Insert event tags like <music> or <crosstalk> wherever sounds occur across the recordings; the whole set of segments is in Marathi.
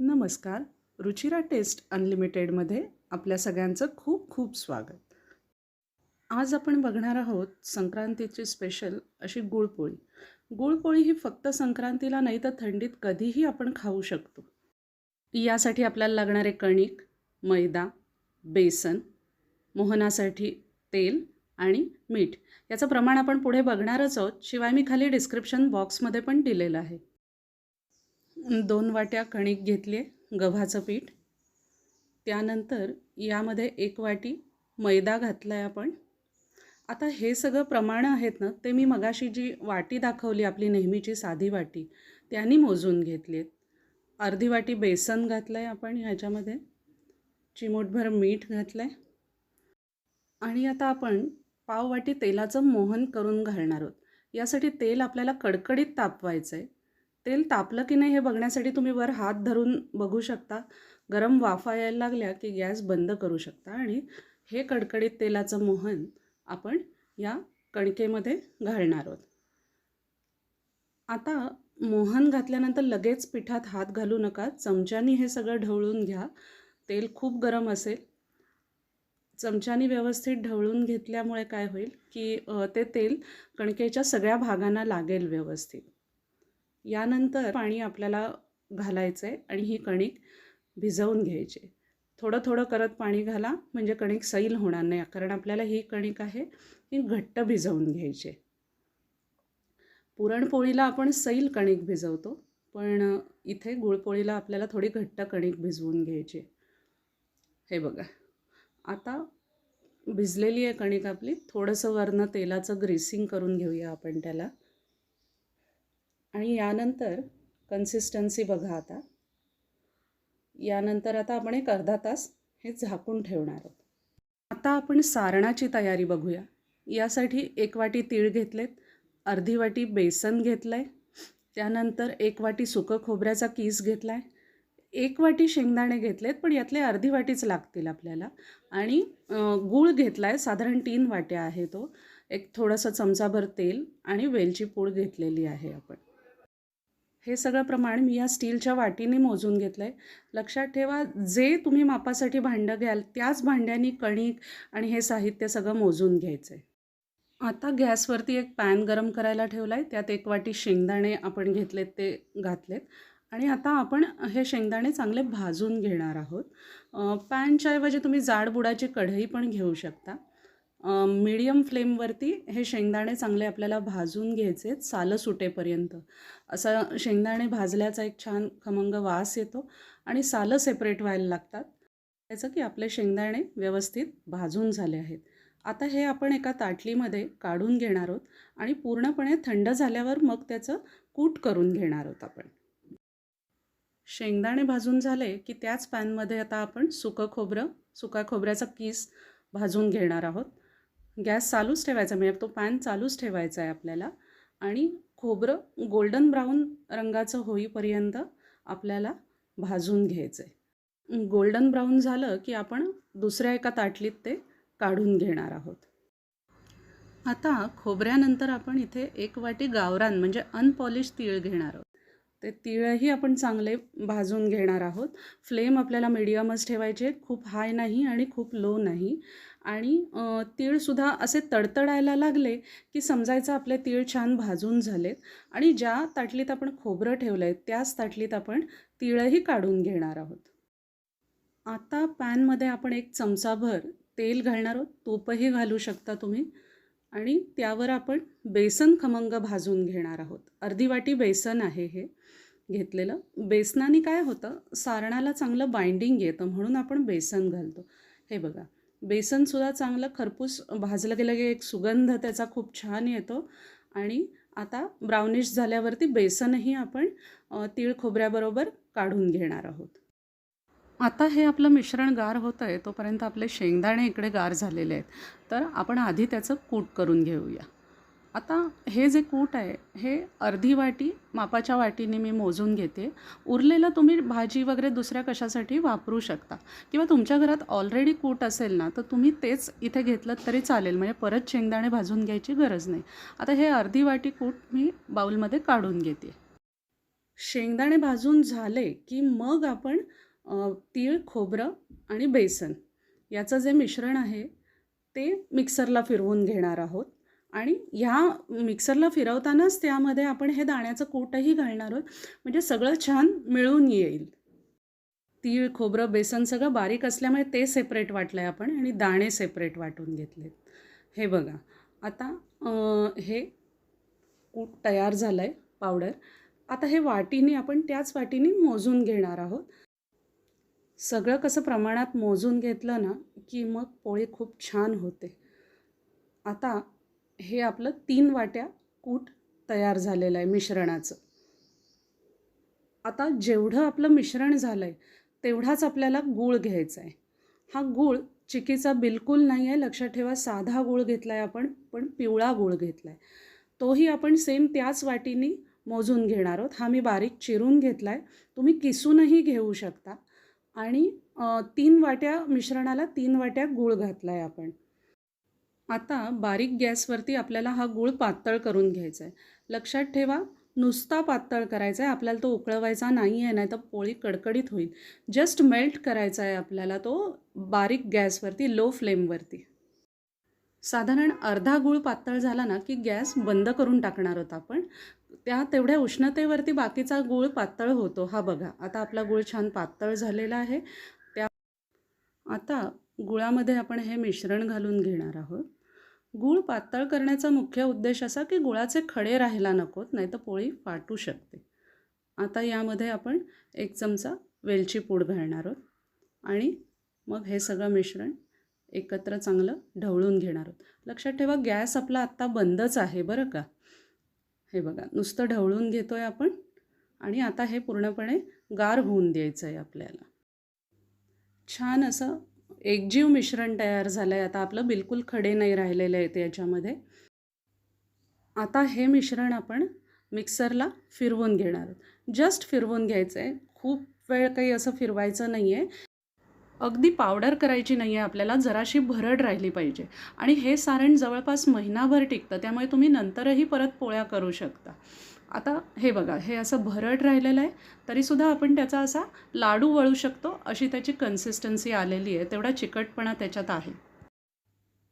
नमस्कार. रुचिरा टेस्ट अनलिमिटेडमध्ये आपल्या सगळ्यांचं खूप खूप स्वागत. आज आपण बघणार आहोत संक्रांतीची स्पेशल अशी गुळपोळी. गुळपोळी ही फक्त संक्रांतीला नाही तर थंडीत कधीही आपण खाऊ शकतो. यासाठी आपल्याला लागणारे कणिक मैदा बेसन मोहनासाठी तेल आणि मीठ याचं प्रमाण आपण पुढे बघणारच आहोत. शिवाय मी खाली डिस्क्रिप्शन बॉक्समध्ये पण दिलेलं आहे. दोन वाट्या कणिक घेतली आहे गव्हाचं पीठ. त्यानंतर यामध्ये एक वाटी मैदा घातला आहे आपण. आता हे सगळं प्रमाण आहेत ना ते मी मगाशी जी वाटी दाखवली आपली नेहमीची साधी वाटी त्यांनी मोजून घेतली आहेत अर्धी वाटी बेसन घातलं आहे आपण ह्याच्यामध्ये. चिमूटभर मीठ घातलं आहे आणि आता आपण पाववाटी तेलाचं मोहन करून घालणार आहोत. यासाठी तेल आपल्याला कडकडीत तापवायचं आहे तेल तापलं की नाही हे बघण्यासाठी तुम्ही वर हात धरून बघू शकता. गरम वाफा यायला लागल्या की गॅस बंद करू शकता. आणि हे कडकडीत तेलाचं मोहन आपण या कणकेमध्ये घालणार आहोत. आता मोहन घातल्यानंतर लगेच पिठात हात घालू नका. चमच्यानी हे सगळं ढवळून घ्या. तेल खूप गरम असेल. चमच्यानी व्यवस्थित ढवळून घेतल्यामुळे काय होईल की ते तेल कणकेच्या सगळ्या भागांना लागेल व्यवस्थित. यानंतर पाणी आपल्याला घालायचं आहे आणि ही कणिक भिजवून घ्यायची. थोडं थोडं करत पाणी घाला म्हणजे कणिक सैल होणार नाही कारण आपल्याला ही कणिक आहे ही घट्ट भिजवून घ्यायची. पुरणपोळीला आपण सैल कणिक भिजवतो पण इथे गुळपोळीला आपल्याला थोडी घट्ट कणिक भिजवून घ्यायची. हे बघा आता भिजलेली आहे कणिक आपली थोडंसं वरनं तेलाचं ग्रेसिंग करून घेऊया आपण त्याला. आणि यानंतर कन्सिस्टन्सी बघा आता. यानंतर आता आपण एक अर्धा तास हे झाकून ठेवणार आहोत. आता आपण सारणाची तयारी बघूया. यासाठी एक वाटी तीळ घेतलेत अर्धी वाटी बेसन घेतलं आहे त्यानंतर एक वाटी सुकं खोबऱ्याचा कीस घेतला आहे एक वाटी शेंगदाणे घेतलेत पण यातले अर्धी वाटीच लागतील आपल्याला. आणि गूळ घेतला आहे साधारण तीन वाट्या आहे तो. एक थोडंसं चमचाभर तेल आणि वेलची पूड घेतलेली आहे आपण. हे सगळं प्रमाण मी या स्टीलच्या वाटीने मोजून घेतलं आहे लक्षात ठेवा जे तुम्ही मापासाठी भांडं घ्याल त्याच भांड्यानी कणिक आणि हे साहित्य सगळं मोजून घ्यायचं आहे आता गॅसवरती एक पॅन गरम करायला ठेवला आहे त्यात एक वाटी शेंगदाणे आपण घेतलेत ते घातलेत. आणि आता आपण हे शेंगदाणे चांगले भाजून घेणार आहोत. पॅनच्याऐवजी तुम्ही जाड बुडाची कढई पण घेऊ शकता. मीडियम फ्लेमवरती हे शेंगदाणे चांगले आपल्याला भाजून घ्यायचे आहेत, सालं सुटेपर्यंत. असा शेंगदाणे भाजल्याचा एक छान खमंग वास येतो आणि सालं सेपरेट व्हायला लागतात. त्याचं की आपले शेंगदाणे व्यवस्थित भाजून झाले आहेत. आता हे आपण एका ताटलीमध्ये काढून घेणार आहोत आणि पूर्णपणे थंड झाल्यावर मग त्याचं कूट करून घेणार आहोत आपण. शेंगदाणे भाजून झाले की त्याच पॅनमध्ये आता आपण सुकं खोबरं सुका खोबऱ्याचा किस भाजून घेणार आहोत. गॅस चालूच ठेवायचा म्हणजे तो पॅन चालूच ठेवायचा आहे आपल्याला. आणि खोबरं गोल्डन ब्राऊन रंगाचं होईपर्यंत आपल्याला भाजून घ्यायचं आहे गोल्डन ब्राऊन झालं की आपण दुसऱ्या एका ताटलीत ते काढून घेणार आहोत. आता खोबऱ्यानंतर आपण इथे एक वाटी गावरान म्हणजे अनपॉलिश तीळ घेणार आहोत. ते तिळही आपण चांगले भाजून घेणार आहोत. फ्लेम आपल्याला मिडियमच ठेवायचे खूप हाय नाही आणि खूप लो नाही. आणि तीळसुद्धा असे तडतडायला लागले की समजायचं आपले तीळ छान भाजून झालेत आणि ज्या ताटलीत आपण खोबरं ठेवलं आहे त्याच ताटलीत आपण तिळही काढून घेणार आहोत. आता पॅनमध्ये आपण एक चमचाभर तेल घालणार आहोत तूपही घालू शकता तुम्ही आणि त्यावर आपण बेसन खमंग भाजून घेणार आहोत. अर्धी वाटी बेसन आहे हे घेतलेलं. बेसनाने काय होतं सारणाला चांगलं बाइंडिंग येतं म्हणून आपण बेसन घालतो. हे बघा बेसनसुद्धा चांगलं खरपूस भाजलं गेलं की एक सुगंध त्याचा खूप छान येतो. आणि आता ब्राउनिश झाल्यावरती बेसनही आपण तीळ खोबऱ्याबरोबर काढून घेणार आहोत. आता हे आपलं मिश्रण गार होतं आहे तोपर्यंत आपले शेंगदाणे इकडे गार झालेले आहेत. तर आपण आधी त्याचं कूट करून घेऊया. आता हे जे कूट आहे हे अर्धी वाटी मापाच्या वाटीने मी मोजून घेते. उरलेलं तुम्ही भाजी वगैरे दुसऱ्या कशासाठी वापरू शकता. किंवा तुमच्या घरात ऑलरेडी कूट असेल ना तर तुम्ही तेच इथे घेतलं तरी चालेल. म्हणजे परत शेंगदाणे भाजून घ्यायची गरज नाही. आता हे अर्धी वाटी कूट मी बाऊलमध्ये काढून घेते. शेंगदाणे भाजून झाले की मग आपण तीळ खोबरं आणि बेसन याचं जे मिश्रण आहे ते मिक्सरला फिरवून घेणार आहोत. आणि ह्या मिक्सरला फिरवतानाच त्यामध्ये आपण हे दाण्याचं कूटही घालणार आहोत. म्हणजे सगळं छान मिळून येईल. तीळ खोबरं बेसन सगळं बारीक असल्यामुळे ते सेपरेट वाटलं आहे आपण आणि दाणे सेपरेट वाटून घेतलेत. हे बघा. आता हे कूट तयार झालं आहे पावडर आता हे वाटीने आपण त्याच वाटीने मोजून घेणार आहोत. सगळं कसं प्रमाणात मोजून घेतलं ना की मग पोळी खूप छान होते. आता हे आपलं तीन वाट्या कूट तयार झालेलं आहे मिश्रणाचं. आता जेवढं आपलं मिश्रण झालं आहे तेवढाच आपल्याला गूळ घ्यायचा आहे. हा गूळ चिकीचा बिलकुल नाही आहे लक्षात ठेवा साधा गूळ घेतला आहे आपण पण पिवळा गूळ घेतला आहे तोही आपण सेम त्याच वाटीने मोजून घेणार आहोत. हा मी बारीक चिरून घेतला आहे तुम्ही किसूनही घेऊ शकता. आणि तीन वाट्या मिश्रणाला तीन वाट्या गूळ घातला आहे आपण. आता बारीक गॅसवरती आपल्याला हा गूळ पातळ करून घ्यायचा आहे लक्षात ठेवा नुसता पातळ करायचा आहे आपल्याला तो उकळवायचा नाही आहे नाही तर पोळी कडकडीत होईल. जस्ट मेल्ट करायचा आहे आपल्याला तो बारीक गॅसवरती लो फ्लेमवरती. साधारण अर्धा गूळ पातळ झाला ना की गॅस बंद करून टाकणार होता आपण. त्या तेवढ्या उष्णतेवरती बाकीचा गूळ पातळ होतो. हा बघा आता आपला गूळ छान पातळ झालेला आहे. त्या आता गुळामध्ये आपण हे मिश्रण घालून घेणार आहोत. गूळ पातळ करण्याचा मुख्य उद्देश असा की गुळाचे खडे राहायला नकोत नाही तर पोळी फाटू शकते. आता यामध्ये आपण एक चमचा वेलची पूड घालणार आहोत आणि मग हे सगळं मिश्रण एकत्र चांगलं ढवळून घेणार आहोत. लक्षात ठेवा गॅस आपला आत्ता बंदच आहे बरं का? हे बघा नुसतं ढवळून घेतो आहे आपण आणि आता हे पूर्णपणे गार होऊन द्यायचं आहे आपल्याला. छान असं एकजीव मिश्रण तयार झालं आहे आता आपलं बिलकुल खडे नाही राहिलेले आहेत याच्यामध्ये. आता हे मिश्रण आपण मिक्सरला फिरवून घेणार आहोत. जस्ट फिरवून घ्यायचं आहे खूप वेळ काही असं फिरवायचं नाही आहे अगदी पावडर करायची नाही आहे आपल्याला. जराशी भरड राहिली पाहिजे. आणि हे सारण जवळपास महिनाभर टिकतं. त्यामुळे तुम्ही नंतरही परत पोळ्या करू शकता. आता हे बघा हे असं भरड राहिलेलं आहे तरीसुद्धा आपण त्याचा असा लाडू वळू शकतो अशी त्याची कन्सिस्टन्सी आलेली आहे तेवढा चिकटपणा त्याच्यात आहे.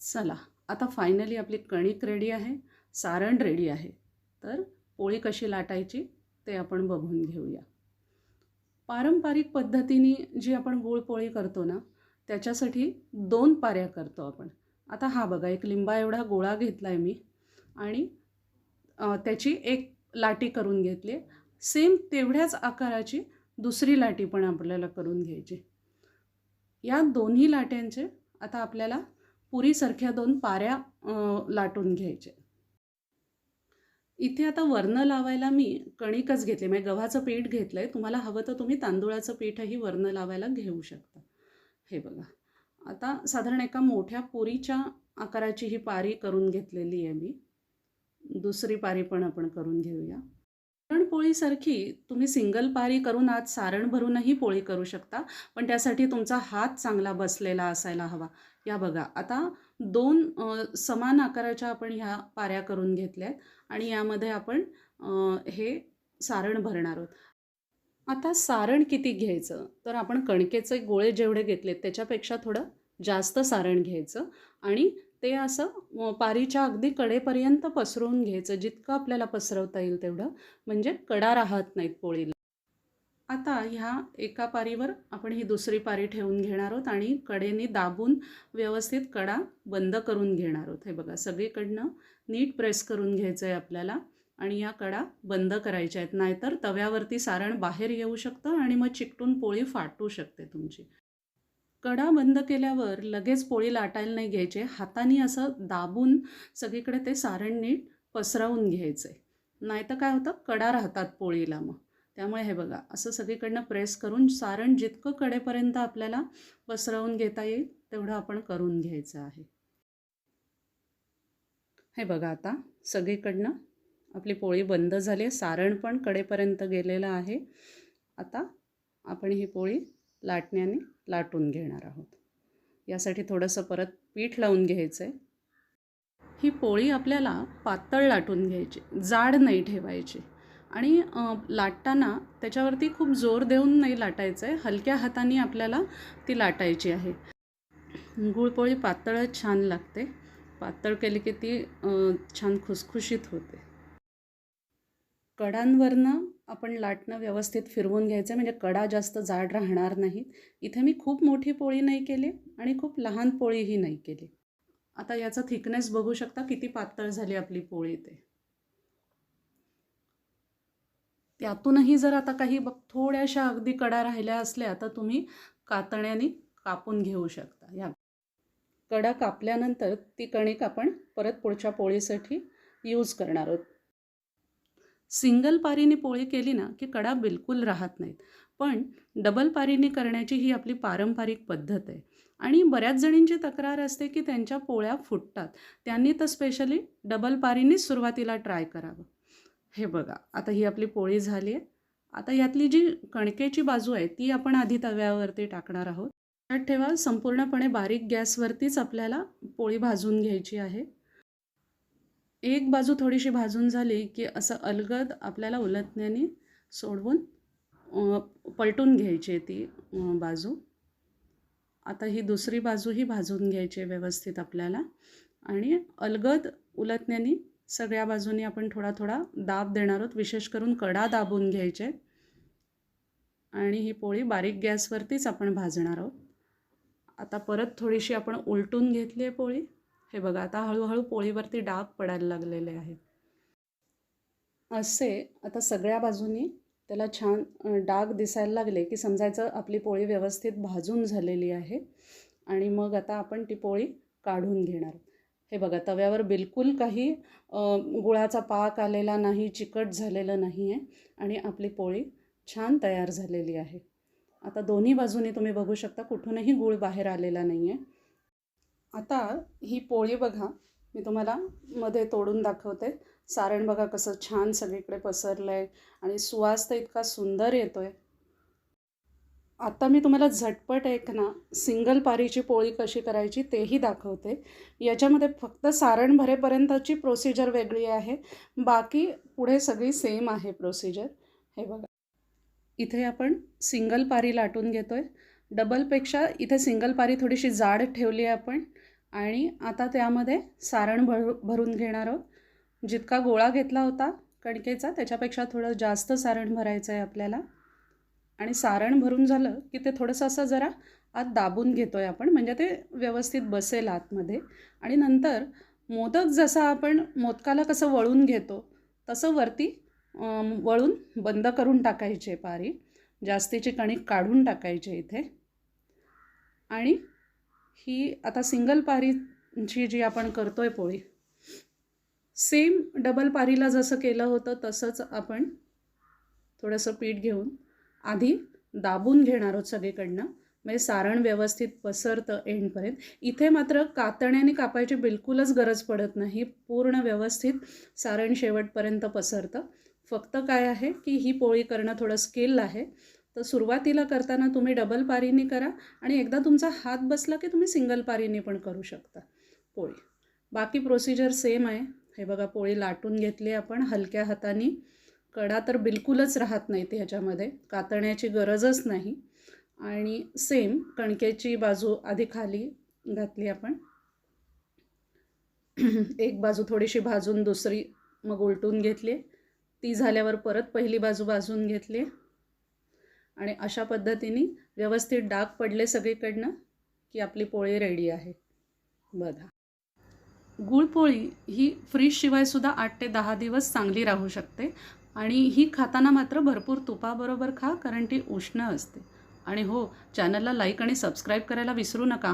चला आता फायनली आपली कणिक रेडी आहे सारण रेडी आहे. तर पोळी कशी लाटायची ते आपण बघून घेऊया. पारंपरिक पद्धतीने जी आपण गुळपोळी करतो ना त्याच्यासाठी दोन पाऱ्या करतो आपण. आता हा बघा एक लिंबा एवढा गोळा घेतला आहे मी आणि त्याची एक लाटी करून घेतली. सेम तेवढ्याच आकाराची दुसरी लाटी पण आपल्याला करून घ्यायची. या दोन्ही लाट्यांचे आता आपल्याला पुरीसारख्या दोन पाऱ्या लाटून घ्यायचे. इथे आता वर्ण लावायला मी कणिकच घेतले. म्हणजे गव्हाचं पीठ घेतलं आहे तुम्हाला हवं तर तुम्ही तांदूळाचं पीठही वर्ण लावायला घेऊ शकता. हे बघा. आता साधारण एका मोठ्या पुरीच्या आकाराची ही पारी करून घेतलेली आहे मी. दुसरी पारी पण आपण करून घेऊया. पुरणपोळीसारखी तुम्ही सिंगल पारी करून आज सारण भरूनही पोळी करू शकता पण त्यासाठी तुमचा हात चांगला बसलेला असायला हवा. या बघा आता दोन समान आकाराच्या आपण ह्या पाऱ्या करून घेतल्या आहेत आणि यामध्ये आपण हे सारण भरणार आहोत. आता सारण किती घ्यायचं? तर आपण कणकेचे गोळे जेवढे घेतलेत त्याच्यापेक्षा थोडं जास्त सारण घ्यायचं आणि ते असं पारीच्या अगदी कडेपर्यंत पसरवून घ्यायचं जितकं आपल्याला पसरवता येईल तेवढं. म्हणजे कडा राहत नाहीत पोळीला. आता ह्या एका पारीवर आपण ही दुसरी पारी ठेवून घेणार आहोत आणि कडेने दाबून व्यवस्थित कडा बंद करून घेणार आहोत. हे बघा सगळीकडनं नीट प्रेस करून घ्यायचं आहे आपल्याला आणि या कडा बंद करायच्या आहेत. नाहीतर तव्यावरती सारण बाहेर येऊ शकतं आणि मग चिकटून पोळी फाटू शकते तुमची. कडा बंद केल्यावर लगेच पोळी लाटायला नाही घ्यायचे. हाताने असं दाबून सगळीकडे ते सारण नीट पसरवून घ्यायचे. नाही तर काय होतं? कडा राहतात पोळीला मग. त्यामुळे हे बघा असं सगळीकडनं प्रेस करून सारण जितकं कडेपर्यंत आपल्याला पसरवून घेता येईल तेवढं आपण करून घ्यायचं आहे. हे बघा आता सगळीकडनं आपली पोळी बंद झाली आहे. सारण पण कडेपर्यंत गेलेलं आहे. आता आपण ही पोळी लाटण्याने लाटून घेणार आहोत. यासाठी थोडंसं परत पीठ लावून घ्यायचं आहे ही पोळी आपल्याला पातळ लाटून घ्यायची जाड नाही ठेवायची. आणि लाटताना त्याच्यावरती खूप जोर देऊन नाही लाटायचं आहे हलक्या हाताने आपल्याला ती लाटायची आहे. गुळपोळी पातळच छान लागते. पातळ केली की ती छान खुसखुशीत होते. कडांवरनं आपण लाटणं व्यवस्थित फिरवून घ्यायचं म्हणजे कडा जास्त जाड राहणार नाहीत. इथे मी खूप मोठी पोळी नाही केली आणि खूप लहान पोळीही नाही केली. आता याचा थिकनेस बघू शकता किती पातळ झाली आपली पोळी ते. त्यातूनही जर आता काही बघ थोड्याशा अगदी कडा राहिल्या असल्या तर तुम्ही कातण्याने कापून घेऊ शकता. या कडा कापल्यानंतर ती कणिक आपण परत पुढच्या पोळीसाठी यूज करणार आहोत. सिंगल पारीने पोळी केली ना की कडा बिलकुल राहत नाहीत. पण डबल पारीने करण्याची ही आपली पारंपरिक पद्धत आहे. आणि बऱ्याच जणींची तक्रार असते की त्यांच्या पोळ्या फुटतात. त्यांनी तर स्पेशली डबल पारीनेच सुरुवातीला ट्राय करावं. हे बघा आता ही आपली पोळी झाली आहे. आता यातली जी कणकेची बाजू आहे ती आपण आधी तव्यावरती टाकणार आहोत. ठेवा संपूर्णपणे बारीक गॅसवरतीच आपल्याला पोळी भाजून घ्यायची आहे. एक बाजू थोडीशी भाजून झाली की असं अलगद आपल्याला उलटण्याने सोडवून पलटून घ्यायची आहे ती बाजू. आता ही दुसरी बाजूही भाजून घ्यायची आहे व्यवस्थित आपल्याला आणि अलगद उलटण्याने सगळ्या बाजूनी आपण थोडा थोडा दाब देणार आहोत. विशेष करून कडा दाबून घ्यायचे. आहेत. आणि ही पोळी बारीक गॅसवरतीच आपण भाजणार आहोत. आता परत थोडीशी आपण उलटून घेतली आहे पोळी. हे बघा आता हळूहळू पोळीवरती डाग पडायला लागलेले आहेत. असे आता सगळ्या बाजूनी त्याला छान डाग दिसायला लागले की समजायचं आपली पोळी व्यवस्थित भाजून झालेली आहे आणि मग आता आपण ती पोळी काढून घेणार. हे बघा तव्यावर बिलकुल काही गुळाचा पाक आलेला नाही चिकट झालेलं नाही आहे आणि आपली पोळी छान तयार झालेली आहे. आता दोन्ही बाजूनी तुम्ही बघू शकता कुठूनही गूळ बाहेर आलेला नाही आहे आता ही पोळी बघा. मी तुम्हाला मध्ये तोडून दाखवते. सारण बघा कसं छान सगळीकडे पसरलं आहे आणि सुवास तर इतका सुंदर येतो आहे आता मी तुम्हाला झटपट एक ना सिंगल पारीची पोळी कशी करायची तेही दाखवते. याच्यामध्ये फक्त सारण भरेपर्यंतची प्रोसिजर वेगळी आहे. बाकी पुढे सगळी सेम आहे प्रोसिजर हे बघा. इथे आपण सिंगल पारी लाटून घेतो आहे डबलपेक्षा इथे सिंगल पारी थोडीशी जाड ठेवली आहे आपण. आणि आता त्यामध्ये सारण भर भरून घेणार आहोत. जितका गोळा घेतला होता कणकेचा त्याच्यापेक्षा थोडं जास्त सारण भरायचं आहे आपल्याला. आणि सारण भरून झालं की ते थोडंसं असं जरा आत दाबून घेतो आहे आपण म्हणजे ते व्यवस्थित बसेल आतमध्ये. आणि नंतर मोदक जसा आपण मोदकाला कसं वळून घेतो तसं वरती वळून बंद करून टाकायचे पारी. जास्तीची कणिक काढून टाकायचे इथे. आणि ही आता सिंगल पारीची जी आपण करतो आहे पोळी सेम डबल पारीला जसं केलं होतं तसंच आपण थोडंसं पीठ घेऊन आधी दाबून घेणार आहोत सगळीकडनं म्हणजे सारण व्यवस्थित पसरतं एंडपर्यंत. इथे मात्र कातण्याने कापायची बिलकुलच गरज पडत नाही पूर्ण व्यवस्थित सारण शेवटपर्यंत पसरतं. फक्त काय आहे की ही पोळी करणं थोडं स्किल आहे. तर सुरुवातीला करताना तुम्ही डबल पारीने करा आणि एकदा तुमचा हात बसला की तुम्ही सिंगल पारीने पण करू शकता. पोळी. बाकी प्रोसिजर सेम आहे. हे बघा पोळी लाटून घेतली आपण हलक्या हाताने. कडा तर बिलकुलच राहत नाहीत ह्याच्यामध्ये. कातण्याची गरजच नाही. आणि सेम कणकेची बाजू आधी खाली घातली आपण. <clears throat> एक बाजू थोडीशी भाजून दुसरी मग उलटून घेतली. ती झाल्यावर परत पहिली बाजू भाजून घेतली. आणि अशा पद्धतीने व्यवस्थित डाग पडले सगळीकडनं की आपली पोळी रेडी आहे. बघा. गुळपोळी ही फ्रीजशिवायसुद्धा आठ ते दहा दिवस चांगली राहू शकते आणि ही खाताना मात्र भरपूर तुपाबरोबर खा कारण ती उष्ण असते. आणि हो चॅनलला लाईक आणि सबस्क्राईब करायला विसरू नका.